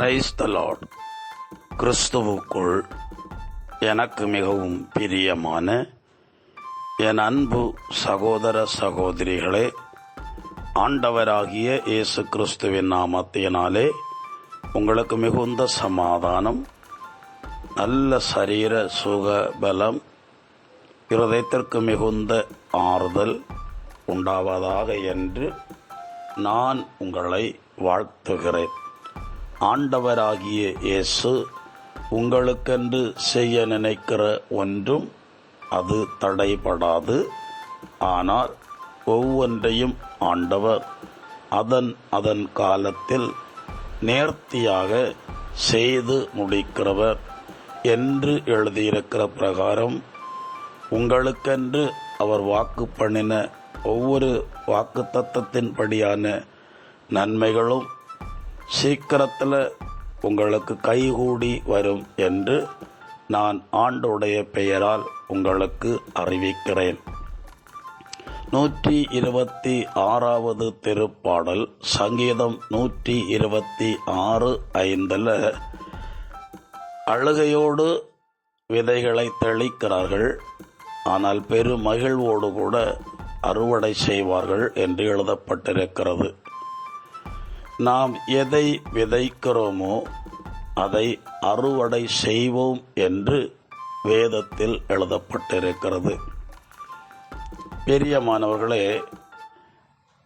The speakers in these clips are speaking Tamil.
பிரைஸ் த லார்ட் கிறிஸ்துவுக்குள் எனக்கு மிகவும் பிரியமான என் அன்பு சகோதர சகோதரிகளே ஆண்டவராகிய இயேசு கிறிஸ்துவின் நாமத்தினாலே உங்களுக்கு மிகுந்த சமாதானம் நல்ல சரீர சுக பலம் இருதயத்திற்கு மிகுந்த ஆறுதல் உண்டாவதாக என்று நான் உங்களை வாழ்த்துகிறேன். ஆண்டவராகிய இயேசு உங்களுக்கென்று செய்ய நினைக்கிற ஒன்றும் அது தடைபடாது. ஆனால் ஒவ்வொன்றையும் ஆண்டவர் அதன் அதன் காலத்தில் நேர்த்தியாக செய்து முடிக்கிறவர் என்று எழுதியிருக்கிற பிரகாரம் உங்களுக்கென்று அவர் வாக்கு பண்ணின ஒவ்வொரு வாக்கு தத்தத்தின்படியான நன்மைகளும் சீக்கிரத்தில் உங்களுக்கு கைகூடி வரும் என்று நான் ஆண்டுடைய பெயரால் உங்களுக்கு அறிவிக்கிறேன். நூற்றி இருபத்தி ஆறாவது திருப்பாடல் சங்கீதம் நூற்றி இருபத்தி ஆறு ஐந்தில் அழுகையோடு விதைகளை தெளிக்கிறார்கள் ஆனால் பெரும் மகிழ்வோடு கூட அறுவடை செய்வார்கள் என்று எழுதப்பட்டிருக்கிறது. நாம் எதை விதைக்கிறோமோ அதை அறுவடை செய்வோம் என்று வேதத்தில் எழுதப்பட்டிருக்கிறது. பெரியமானவர்களே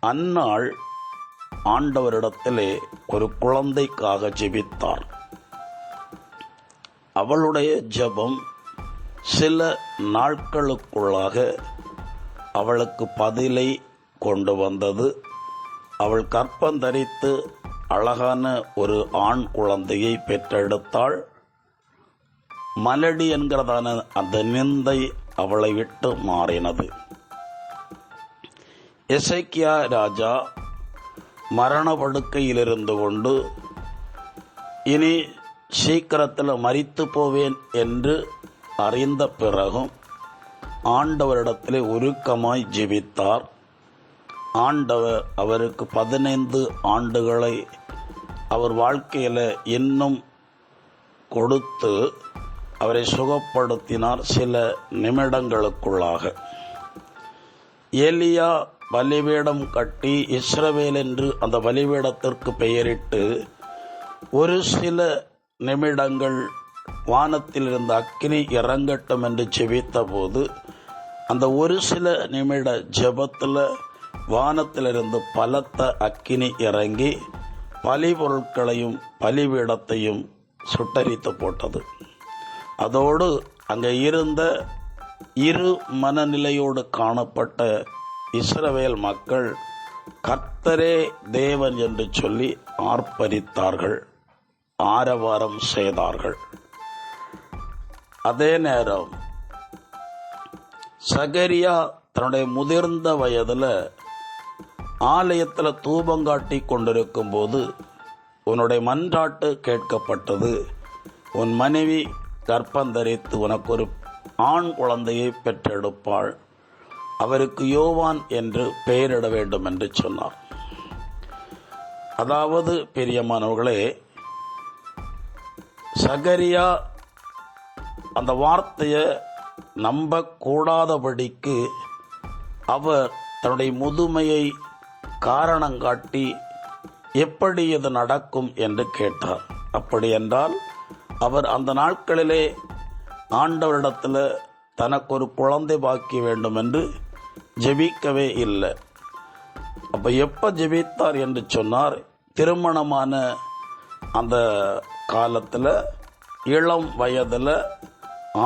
அந்நாள் ஆண்டவரிடத்திலே ஒரு குழந்தைக்காக ஜெபித்தார். அவளுடைய ஜெபம் சில நாட்களுக்குள்ளாக அவளுக்கு பதிலை கொண்டு வந்தது. அவள் கற்பந்தரித்து அழகான ஒரு ஆண் குழந்தையை பெற்றெடுத்தாள். மலடி என்கிறதான அந்த நிந்தை அவளை விட்டு மாறினது. எசைக்கியா ராஜா மரண படுக்கையில் இருந்து கொண்டு இனி சீக்கிரத்தில் மறித்து போவேன் என்று அறிந்த பிறகும் ஆண்டவரிடத்திலே உருக்கமாய் ஜெபித்தார் ஆண்டவர் அவருக்கு பதினைந்து ஆண்டுகளை அவர் வாழ்க்கையில் இன்னும் கொடுத்து அவரை சுகப்படுத்தினார் சில நிமிடங்களுக்குள்ளாக. எலியா பலிபீடம் கட்டி இஸ்ரவேல் என்று அந்த பலிபீடத்திற்கு பெயரிட்டு ஒரு சில நிமிடங்கள் வானத்தில் இருந்த அக்கினி இறங்கட்டும் என்று செபித்த போது அந்த ஒரு சில நிமிட ஜெபத்தில் வானத்திலிருந்து பலத்த அக்கினி இறங்கி பலி பொருட்களையும் பலிபீடத்தையும் சுட்டரித்து போட்டது. அதோடு அங்கே இருந்த இரு மனநிலையோடு காணப்பட்ட இஸ்ரவேல் மக்கள் கர்த்தரே தேவன் என்று சொல்லி ஆர்ப்பரித்தார்கள் ஆரவாரம் செய்தார்கள். அதே நேரம் சகரியா தன்னுடைய முதிர்ந்த வயதில் ஆலயத்தில் தூபம் காட்டி கொண்டிருக்கும் போது உன்னுடைய மன்றாட்டு கேட்கப்பட்டது. உன் மனைவி கர்ப்பந்தரித்து உனக்கு ஒரு ஆண் குழந்தையை பெற்றெடுப்பாள். அவருக்கு யோவான் என்று பெயரிட வேண்டும் என்று சொன்னார். அதாவது பெரியமானவர்களே சகரியா அந்த வார்த்தையை நம்பக்கூடாதபடிக்கு அவர் தன்னுடைய முதுமையை காரணங்காட்டி எப்படி இது நடக்கும் என்று கேட்டார். அப்படி என்றால் அவர் அந்த நாட்களிலே ஆண்டவரிடத்தில் தனக்கு ஒரு குழந்தை பாக்கி வேண்டும் என்று ஜெபிக்கவே இல்லை. அப்போ எப்போ ஜெபித்தார் என்று சொன்னார் திருமணமான அந்த காலத்தில் இளம் வயதில்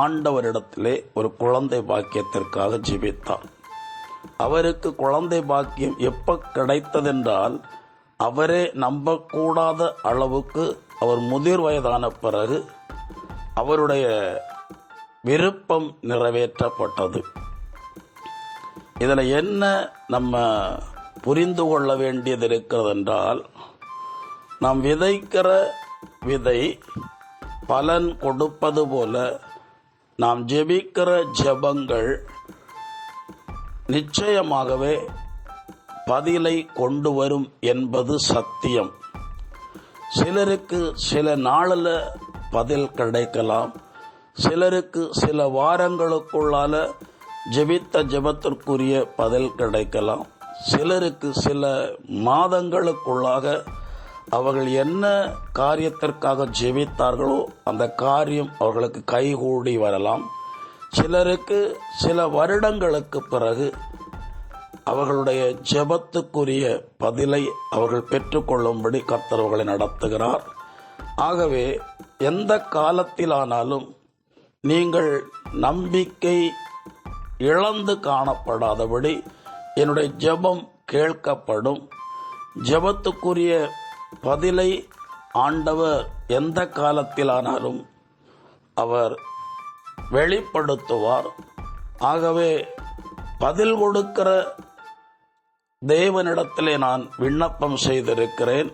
ஆண்டவரிடத்திலே ஒரு குழந்தை பாக்கியத்திற்காக ஜெபித்தார் அவருக்கு குழந்தை பாக்கியம் எப்போ கிடைத்ததென்றால் அவரே நம்பக்கூடாத அளவுக்கு அவர் முதிர் வயதான பிறகு அவருடைய விருப்பம் நிறைவேற்றப்பட்டது. இதில் என்ன நம்ம புரிந்து கொள்ள வேண்டியது இருக்கிறது என்றால் நாம் விதைக்கிற விதை பலன் கொடுப்பது போல நாம் ஜெபிக்கிற ஜெபங்கள் நிச்சயமாகவே பதிலை கொண்டு வரும் என்பது சத்தியம். சிலருக்கு சில நாளில் பதில் கிடைக்கலாம். சிலருக்கு சில வாரங்களுக்குள்ளால ஜெபித்த ஜெபத்திற்குரிய பதில் கிடைக்கலாம். சிலருக்கு சில மாதங்களுக்குள்ளாக அவர்கள் என்ன காரியத்திற்காக ஜெபித்தார்களோ அந்த காரியம் அவர்களுக்கு கைகூடி வரலாம். சிலருக்கு சில வருடங்களுக்கு பிறகு அவர்களுடைய ஜெபத்துக்குரிய பதிலை அவர்கள் பெற்றுக்கொள்ளும்படி கர்த்தர் நடத்துகிறார். ஆகவே எந்த காலத்திலானாலும் நீங்கள் நம்பிக்கை இழந்து காணப்படாதபடி என்னுடைய ஜெபம் கேட்கப்படும். ஜெபத்துக்குரிய பதிலை ஆண்டவர் எந்த காலத்திலானாலும் அவர் வெளிப்படுத்துவார். ஆகவே பதில் கொடுக்கிற தேவனிடத்திலே நான் விண்ணப்பம் செய்திருக்கிறேன்.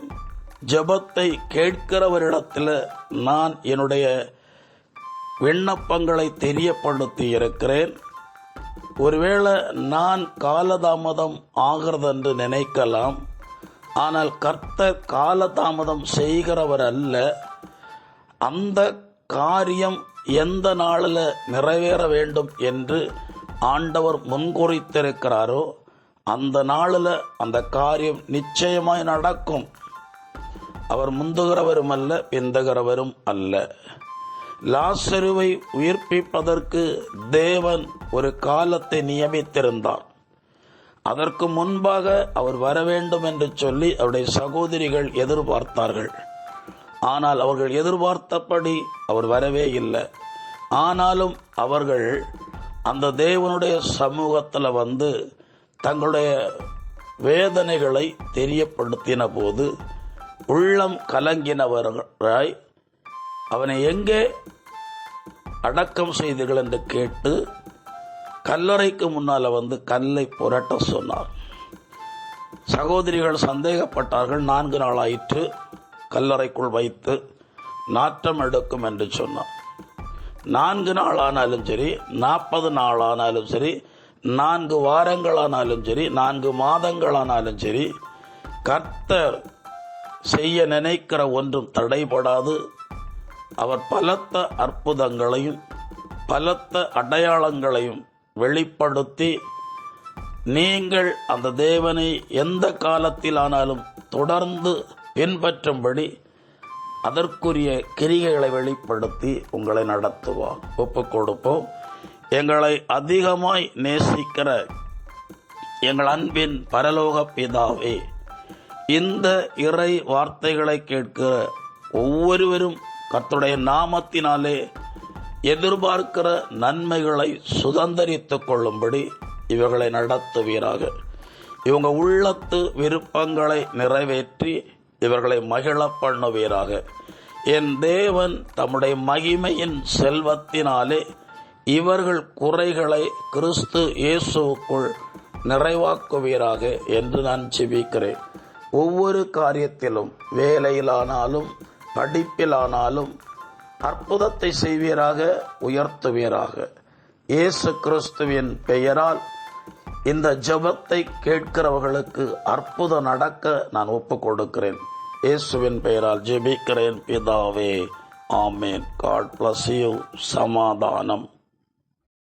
ஜெபத்தை கேட்கிறவரிடத்தில் நான் என்னுடைய விண்ணப்பங்களை தெரியப்படுத்தி இருக்கிறேன். ஒருவேளை நான் காலதாமதம் ஆகிறதென்று நினைக்கலாம். ஆனால் கர்த்தர் காலதாமதம் செய்கிறவர் அல்ல அந்த காரியம் எந்த நாளில் நிறைவேற வேண்டும் என்று ஆண்டவர் முன்குறித்திருக்கிறாரோ அந்த நாளில் அந்த காரியம் நிச்சயமாய் நடக்கும். அவர் முந்துகிறவரும் அல்ல பிந்துகிறவரும் அல்ல. லாசருவை உயிர்ப்பிப்பதற்கு தேவன் ஒரு காலத்தை நியமித்திருந்தார். அதற்கு முன்பாக அவர் வர வேண்டும் என்று சொல்லி அவருடைய சகோதரிகள் எதிர்பார்த்தார்கள். ஆனால் அவர்கள் எதிர்பார்த்தபடி அவர் வரவே இல்லை. ஆனாலும் அவர்கள் அந்த தேவனுடைய சமூகத்தில் வந்து தங்களுடைய வேதனைகளை தெரியப்படுத்தின போது உள்ளம் கலங்கினவராய் அவனை எங்கே அடக்கம் செய்தீர்கள் என்று கேட்டு கல்லறைக்கு முன்னால் வந்து கல்லை புரட்ட சொன்னார். சகோதரிகள் சந்தேகப்பட்டார்கள். நான்கு நாளாயிற்று. கல்லறைக்குள் வைத்து நாற்றம் எடுக்கும் என்று சொன்னார் நான்கு நாள் ஆனாலும் சரி நாற்பது நாள் ஆனாலும் சரி நான்கு வாரங்களானாலும் சரி நான்கு மாதங்களானாலும் சரி கர்த்தர் செய்ய நினைக்கிற ஒன்றும் தடைபடாது. அவர் பலத்த அற்புதங்களையும் பலத்த அடையாளங்களையும் வெளிப்படுத்தி நீங்கள் அந்த தேவனை எந்த காலத்திலானாலும் தொடர்ந்து பின்பற்றும்படி அதற்குரிய கிரிகைகளை வெளிப்படுத்தி உங்களை நடத்துவோம். ஒப்பு கொடுப்போம். எங்களை அதிகமாய் நேசிக்கிற எங்கள் அன்பின் பரலோக பிதாவே இந்த இறை வார்த்தைகளை கேட்கிற ஒவ்வொருவரும் கத்துடைய நாமத்தினாலே எதிர்பார்க்கிற நன்மைகளை சுதந்திரித்துக் கொள்ளும்படி இவர்களை நடத்துவீராக. இவங்க உள்ளத்து விருப்பங்களை நிறைவேற்றி இவர்களை மகிழ பண்ணுவீராக. என் தேவன் தம்முடைய மகிமையின் செல்வத்தினாலே இவர்கள் குறைகளை கிறிஸ்து இயேசுவுக்குள் நிறைவாக்குவீராக என்று நான் செபிக்கிறேன் ஒவ்வொரு காரியத்திலும் வேலையிலானாலும் படிப்பிலானாலும் அற்புதத்தை செய்வீராக உயர்த்துவீராக. இயேசு கிறிஸ்துவின் பெயரால் இந்த ஜபத்தை கேட்கிறவர்களுக்கு அற்புதம் நடக்க நான் ஒப்பு கொடுக்கிறேன் இயேசுவின் பெயரால் ஜெபிக்கிறேன் பிதாவே. ஆமேன். காட் பிளஸ் யூ சமாதானம்.